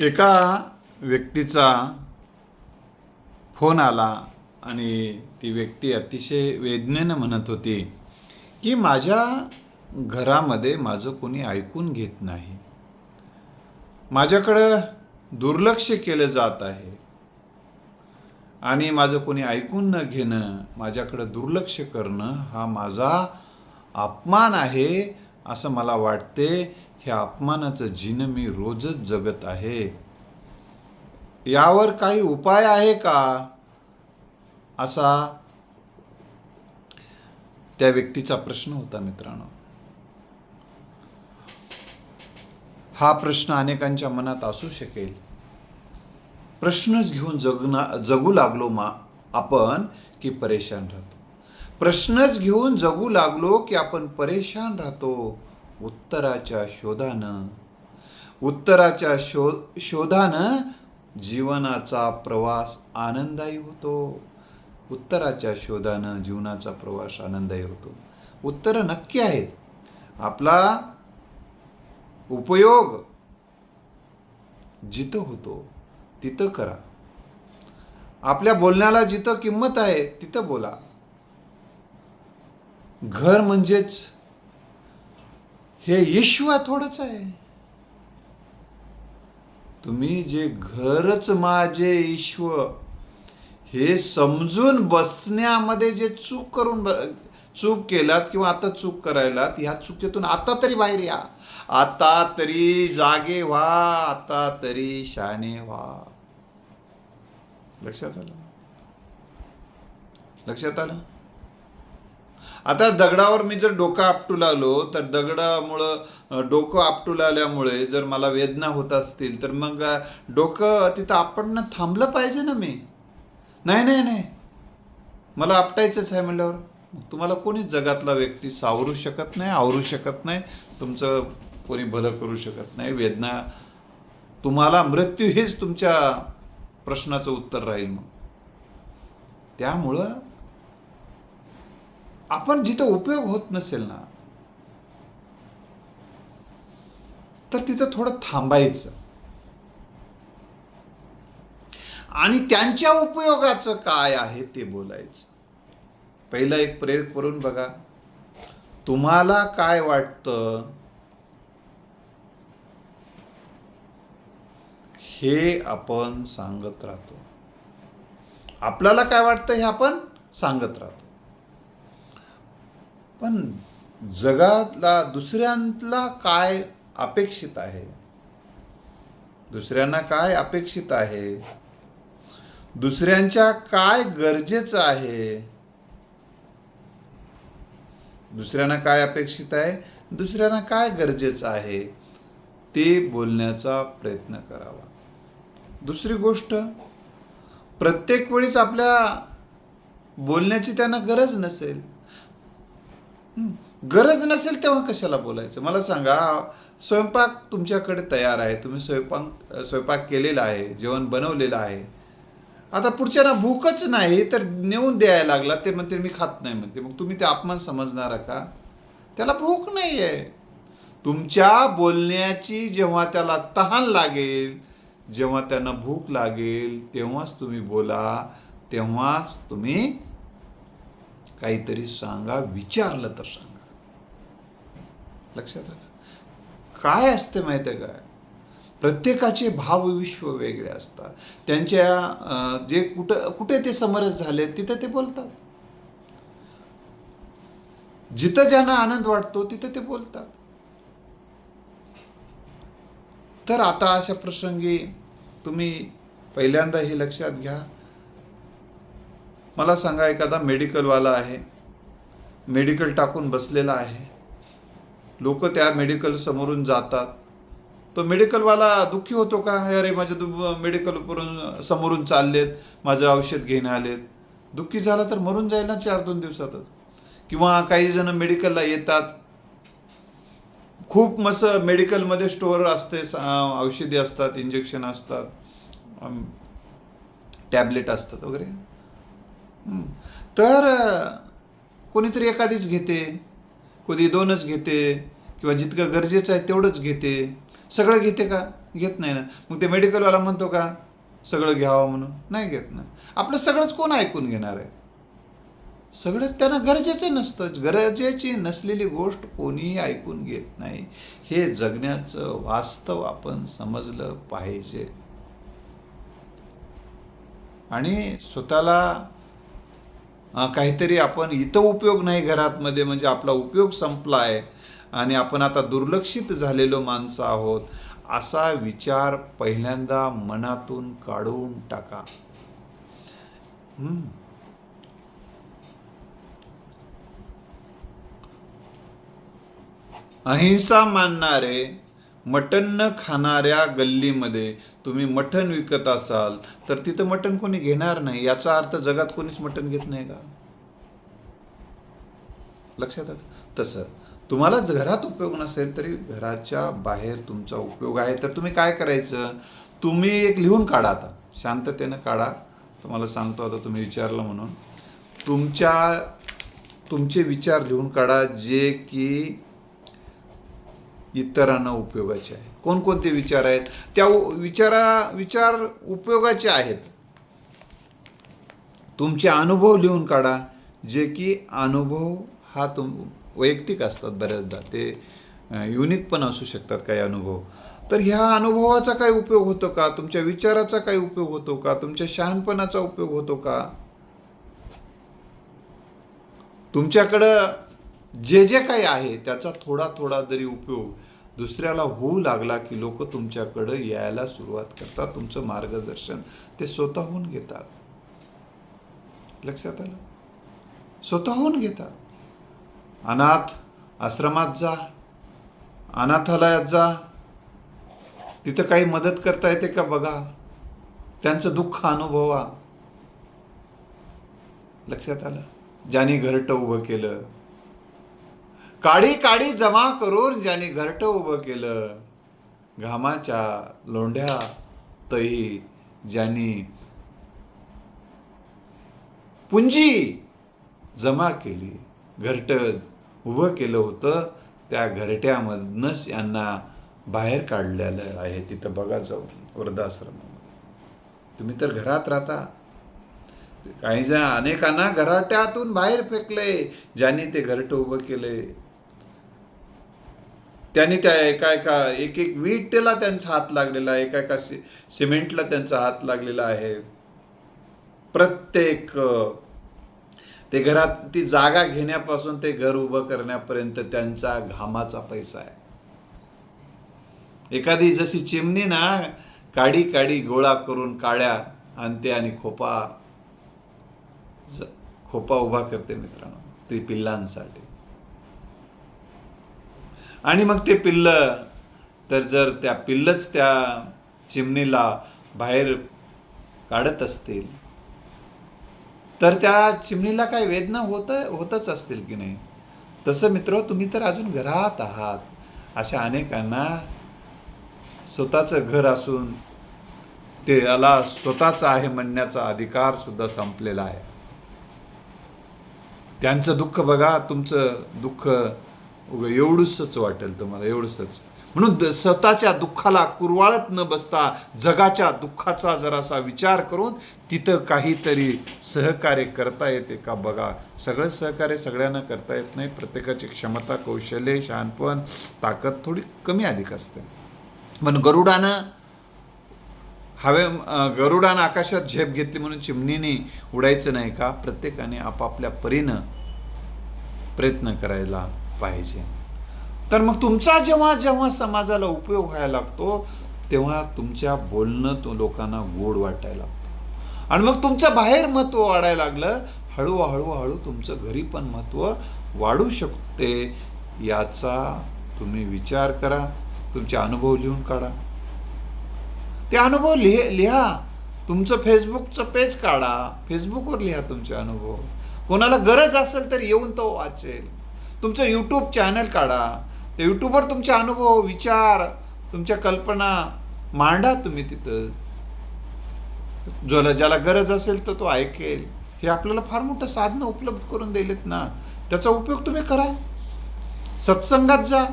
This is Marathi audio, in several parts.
एका व्यक्तीचा फोन आला आणि ती व्यक्ती अतिशय वेदनेनं म्हणत होती की माझ्या घरामध्ये माझं कोणी ऐकून घेत नाही. माझ्याकडं दुर्लक्ष केलं जात आहे. आणि माझं कोणी ऐकून न घेणं माझ्याकडं दुर्लक्ष करणं हा माझा अपमान आहे असं मला वाटते ह्या अपमानाचं जिन मी रोजच जगत आहे. यावर काही उपाय आहे का? असा त्या व्यक्तीचा प्रश्न होता मित्रांनो. हा प्रश्न अनेकांच्या मनात असू शकेल. प्रश्नच घेऊन जगना जगू लागलो मा आपण की परेशान राहतो. प्रश्नच घेऊन जगू लागलो की आपण परेशान राहतो. उत्तराच्या शोधानं उत्तराच्या शो शोधानं जीवनाचा प्रवास आनंदायी होतो. उत्तराच्या शोधानं जीवनाचा प्रवास आनंदायी होतो. उत्तरं नक्की आहेत. आपला उपयोग जिथं होतो तिथं करा. आपल्या बोलण्याला जिथं किंमत आहे तिथं बोला. घर म्हणजेच हे ईश्वर थोडंच आहे. तुम्ही जे घरच माझे ईश्वर हे समजून बसण्यामध्ये जे चूक करून चूक केलात किंवा आता चूक करायलात ह्या चुकीतून आता तरी बाहेर या. आता तरी जागे व्हा आता तरी शाणे व्हा. लक्षात आलं? लक्षात आलं? आता दगडावर मी जर डोकं आपटू लागलो तर दगडामुळं डोकं आपटू लागल्यामुळे जर मला वेदना होत असतील तर मग डोकं तिथं आपटणं थांबलं पाहिजे ना मी. नाही नाही नाही. मला आपटायचंच आहे म्हणल्यावर. मग तुम्हाला कोणीच जगातला व्यक्ती सावरू शकत नाही आवरू शकत नाही. तुमचं कोणी भलं करू शकत नाही. वेदना तुम्हाला मृत्यू हेच तुमच्या प्रश्नाचं उत्तर राहील मग. त्यामुळं आपण जिथं उपयोग होत नसेल ना तर तिथं थोडं थांबायचं. आणि त्यांच्या उपयोगाचं काय आहे ते बोलायचं. पहिला एक प्रयोग करून बघा तुम्हाला काय वाटतं? हे आपण सांगत राहतो. आपल्याला काय वाटतं हे आपण सांगत राहतो. पण जगातला दुसऱ्यांतला काय अपेक्षित आहे? दुसऱ्यांना काय अपेक्षित आहे? दुसऱ्यांच्या काय गरजेचं आहे? दुसऱ्यांना काय अपेक्षित आहे? दुसऱ्यांना काय गरजेचं आहे? ते बोलण्याचा प्रयत्न करावा. दुसरी गोष्ट प्रत्येक वेळीच आपल्या बोलण्याची त्यांना गरज नसेल. गरज नसेल तेव्हा कशाला बोलायचं? मला सांगा स्वयंपाक तुमच्याकडे तयार आहे तुम्ही स्वयंपाक स्वयंपाक केलेला आहे जेवण बनवलेलं आहे. आता पुढच्यांना भूकच नाही तर नेऊन द्यायला लागला ते म्हणते मी खात नाही म्हणते. मग तुम्ही ते अपमान समजणार का? त्याला भूक नाही आहे तुमच्या बोलण्याची जेव्हा त्याला तहान लागेल जेव्हा त्यांना भूक लागेल तेव्हाच तुम्ही बोला तेव्हाच तुम्ही काहीतरी सांगा विचारलं तर सांगा. लक्षात आलं? काय असते माहिती आहे काय प्रत्येकाचे भावविश्व वेगळे असतात. त्यांच्या जे कुठं कुठे ते समरस झाले तिथं ते बोलतात. जिथं ज्यांना आनंद वाटतो तिथं ते बोलतात. तर आता अशा प्रसंगी तुम्ही पहिल्यांदा हे लक्षात घ्या. मला सांगा एखादा मेडिकलवाला आहे मेडिकल टाकून बसलेला आहे. लोक त्या मेडिकल समोरून जातात. तो मेडिकलवाला दुःखी होतो का? अरे माझ्या दु मेडिकल समोरून चाललेत माझं औषध घेणे आलेत. दुःखी झाला तर मरून जाईल ना चार दोन दिवसातच. किंवा काही जण मेडिकलला येतात. खूप मस्त मेडिकलमध्ये स्टोअर असते औषधी असतात इंजेक्शन असतात टॅबलेट असतात वगैरे. तर कोणीतरी एखादीच घेते कोणी दोनच घेते किंवा जितकं गरजेचं आहे तेवढंच घेते. सगळं घेते का? घेत नाही ना. मग ते मेडिकलवाला म्हणतो का सगळं घ्यावं म्हणून. नाही घेत ना. आपलं सगळंच कोण ऐकून घेणार आहे? सगळं त्यांना गरजेचं नसतं गरजेची नसलेली गोष्ट कोणीही ऐकून घेत नाही. हे जगण्याचं वास्तव आपण समजलं पाहिजे. आणि स्वतःला काहीतरी आपण इथं उपयोग नाही घरातमध्ये म्हणजे आपला उपयोग संपला आहे आणि आपण आता दुर्लक्षित झालेलो माणसं आहोत असा विचार पहिल्यांदा मनातून काढून टाका हम्म. अहिंसा मानणारे मटण न खाणाऱ्या गल्लीमध्ये तुम्ही मटण विकत असाल तर तिथं मटण कोणी घेणार नाही. याचा अर्थ जगात कोणीच मटण घेत नाही का? लक्षात आलं? तसं तुम्हाला घरात उपयोग नसेल तरी घराच्या बाहेर तुमचा उपयोग आहे. तर तुम्ही काय करायचं? तुम्ही एक लिहून काढा आता. शांततेनं काढा. तुम्हाला सांगतो आता तुम्ही विचारलं म्हणून. तुमच्या तुमचे विचार लिहून काढा जे की इतरांना उपयोगाचे आहे कोणकोणते विचार आहेत? त्या विचारा विचार उपयोगाचे आहेत. तुमचे अनुभव लिहून काढा जे की अनुभव हा तुम वैयक्तिक असतात बऱ्याचदा. ते युनिक पण असू शकतात काही अनुभव. तर ह्या अनुभवाचा काही उपयोग होतो का? तुमच्या विचाराचा काही उपयोग होतो का? तुमच्या शहाणपणाचा उपयोग होतो का? तुमच्याकडं जे जे काही आहे त्याचा थोडा थोडा जरी उपयोग दुसऱ्याला होऊ लागला की लोक तुमच्याकडं यायला सुरुवात करतात तुमचं मार्गदर्शन ते स्वतःहून घेतात. लक्षात आलं? स्वतःहून घेतात. अनाथ आश्रमात जा अनाथालयात जा. तिथं काही मदत करता येते का बघा? त्यांचं दुःख अनुभवा. लक्षात आलं? ज्याने घरटं उभं केलं काडी काडी जमा करून ज्याने घरटं उभं केलं घामाच्या लोंढ्या तही ज्यांनी पुंजी जमा केली घरट उभं केलं होतं त्या घरट्यामधनंच यांना बाहेर काढलेलं आहे तिथं बघा जाऊन वृद्धाश्रमामध्ये. तुम्ही तर घरात राहता. काही जण अनेकांना घराट्यातून बाहेर फेकले ज्यांनी ते घरटं उभं केले. त्यांनी त्या एका एका एक एक विटेला त्यांचा हात लागलेला आहे एका एका सि सिमेंटला त्यांचा हात लागलेला आहे. प्रत्येक ते घरात ती जागा घेण्यापासून ते घर उभं करण्यापर्यंत त्यांचा घामाचा पैसा आहे. एखादी जशी चिमणी ना काडी काडी गोळा करून काड्या आणते आणि खोपा खोपा उभा करते मित्रांनो ती पिल्लांसाठी. आणि मग ते पिल्ल तर जर त्या पिल्लच त्या चिमणीला बाहेर काढत असतील तर त्या चिमणीला काय वेदना होत होतच असतील की नाही? तसं मित्र तुम्ही तर अजून घरात आहात. अशा अनेकांना स्वतःचं घर असून ते याला स्वतःचं आहे म्हणण्याचा अधिकार सुद्धा संपलेला आहे. त्यांचं दुःख बघा तुमचं दुःख उगं एवढंसंच वाटेल तुम्हाला एवढंसंच. म्हणून द- स्वतःच्या दुःखाला कुरवाळत न बसता जगाच्या दुःखाचा जरासा विचार करून तिथं काहीतरी सहकार्य करता येते का बघा. सगळं सहकार्य सगळ्यांना करता येत नाही. प्रत्येकाची क्षमता कौशल्य शहाणपण ताकद थोडी कमी अधिक असते. पण गरुडानं हवे गरुडानं आकाशात झेप घेतली म्हणून चिमणीने उडायचं नाही का? प्रत्येकाने आपापल्या परीनं प्रयत्न करायला पाहिजे. तर मग तुमचा जेव्हा जेव्हा समाजाला उपयोग व्हायला लागतो तेव्हा तुमच्या बोलणं तो लोकांना गोड वाटायला लागतं. आणि मग तुमचं बाहेर महत्त्व वाढायला लागलं हळूहळू हळू तुमचं घरी पण महत्त्व वाढू शकते याचा तुम्ही विचार करा तुमचे अनुभव लिहून काढा. ते अनुभव लिह लिहा. तुमचं फेसबुकचं पेज काढा. फेसबुकवर लिहा तुमचे अनुभव. कोणाला गरज असेल तर येऊन तो वाचेल. तुमचं यूट्यूब चॅनल काढा. त्या यूट्यूबवर तुमचे अनुभव विचार तुमच्या कल्पना मांडा तुम्ही तिथं. ज्याला ज्याला गरज असेल तर तो ऐकेल. हे आपल्याला फार मोठं साधनं उपलब्ध करून दिलेत ना. त्याचा उपयोग तुम्ही करा. सत्संगात जा.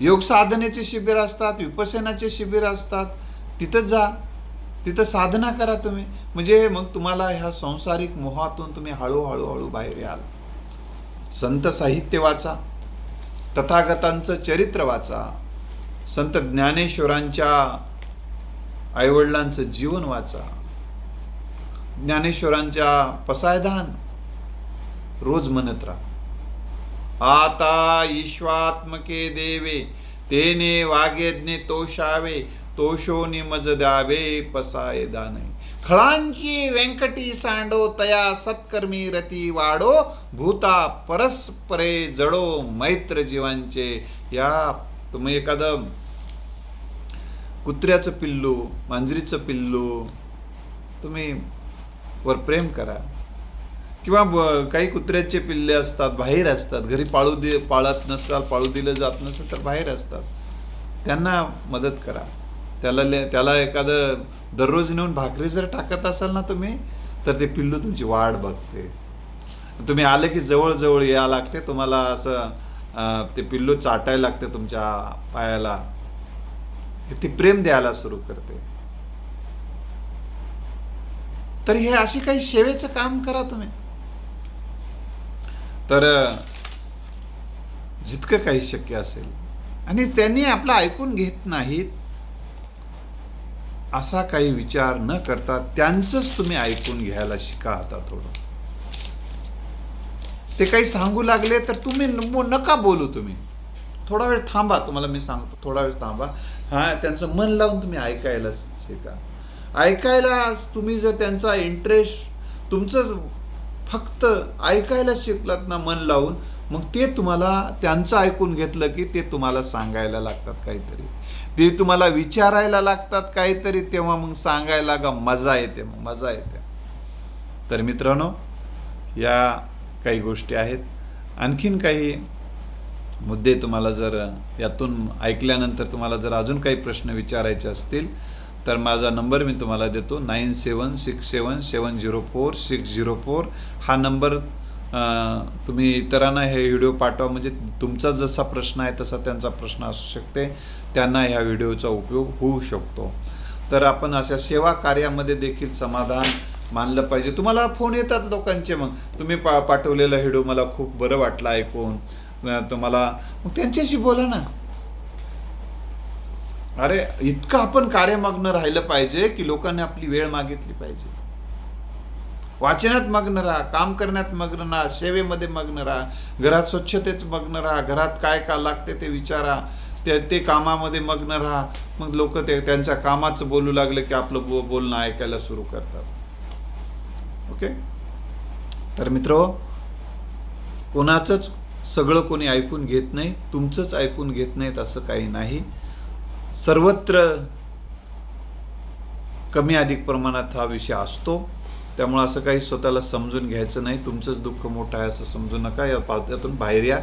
योग साधनेचे शिबिर असतात विपसनाचे शिबिर असतात. तिथं जा. तिथं साधना करा तुम्ही. म्हणजे मग तुम्हाला ह्या संसारिक मोहातून तुम्ही हळूहळू हळू बाहेर याल. संत साहित्य वाचा तथागतांचं चरित्र वाचा संत ज्ञानेश्वरांच्या आईवडिलांचं जीवन वाचा ज्ञानेश्वरांच्या पसायदान रोज म्हणत राहा. आता ईश्वात्मके देवे तेने वागेज्ञे तोषावे तोषोनी मज द्यावे पसाय दाने खळांची व्यंकटी सांडो तया सत्कर्मी रती वाडो भूता परस्परे जडो मैत्र जीवांचे. या तुम्ही एखादं कुत्र्याचं पिल्लू मांजरीचं पिल्लू तुम्ही वर प्रेम करा. किंवा काही कुत्र्याचे पिल्ले असतात बाहेर असतात घरी पाळू दे पाळत नसतात पाळू दिलं जात नसेल तर बाहेर असतात. त्यांना मदत करा. त्याला ले त्याला एखादं दररोज नेऊन भाकरी जर टाकत असाल ना तुम्ही तर ते पिल्लू तुमची वाट बघते. तुम्ही आले की जवळ या लागते तुम्हाला असं ते पिल्लू चाटायला लागते तुमच्या पायाला. ती प्रेम द्यायला सुरू करते. तर हे अशी काही सेवेचं काम करा तुम्ही. तर जितकं काही शक्य असेल. आणि त्यांनी आपलं ऐकून घेत नाहीत असा काही विचार न करता त्यांचंच तुम्ही ऐकून घ्यायला शिका आता थोडं. ते काही सांगू लागले तर तुम्ही नका बोलू तुम्ही. थोडा वेळ थांबा तुम्हाला मी सांगतो. थोडा वेळ थांबा. हा त्यांचं मन लावून तुम्ही ऐकायला शिका. ऐकायला तुम्ही जर त्यांचा इंटरेस्ट तुमचं फक्त ऐकायला शिकलात ना मन लावून मग ते तुम्हाला त्यांचं ऐकून घेतलं की ते तुम्हाला सांगायला लागतात काहीतरी. ते तुम्हाला विचारायला लागतात काहीतरी तेव्हा मग सांगायला का मजा येते मग मजा येते. तर मित्रांनो या काही गोष्टी आहेत. आणखीन काही मुद्दे तुम्हाला जर यातून ऐकल्यानंतर तुम्हाला जर अजून काही प्रश्न विचारायचे असतील तर माझा नंबर मी तुम्हाला देतो nine seven six seven seven zero four six zero four. हा नंबर तुम्ही इतरांना हे व्हिडिओ पाठवा. म्हणजे तुमचा जसा प्रश्न आहे तसा त्यांचा प्रश्न असू शकते. त्यांना ह्या व्हिडिओचा उपयोग होऊ शकतो. तर आपण अशा सेवा कार्यामध्ये देखील समाधान मानलं पाहिजे. तुम्हाला फोन येतात लोकांचे मग. तुम्ही पा पाठवलेला व्हिडिओ मला खूप बरं वाटलं ऐकून. तुम्हाला मग त्यांच्याशी बोला ना. अरे इतकं आपण कार्यमग्न राहिलं पाहिजे की लोकांनी आपली वेळ मागितली पाहिजे. वाचनात मग्न राहा काम करण्यात मग्न राहा सेवेमध्ये मग्न राहा घरात स्वच्छतेत मग्न राहा घरात काय का लागते ते विचारा ते ते कामामध्ये मग्न राहा. मग लोक ते त्यांच्या कामाचं बोलू लागले की आपलं बो बोलणं ऐकायला सुरू करतात. ओके? तर मित्र कोणाचंच सगळं कोणी ऐकून घेत नाही तुमचंच ऐकून घेत नाहीत असं काही नाही. सर्वत्र कमी अधिक प्रमाणात हा विषय असतो. त्यामुळं असं काही स्वतःला समजून घ्यायचं नाही. तुमचंच दुःख मोठं आहे असं समजू नका. या पात्यातून बाहेर या.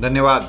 धन्यवाद.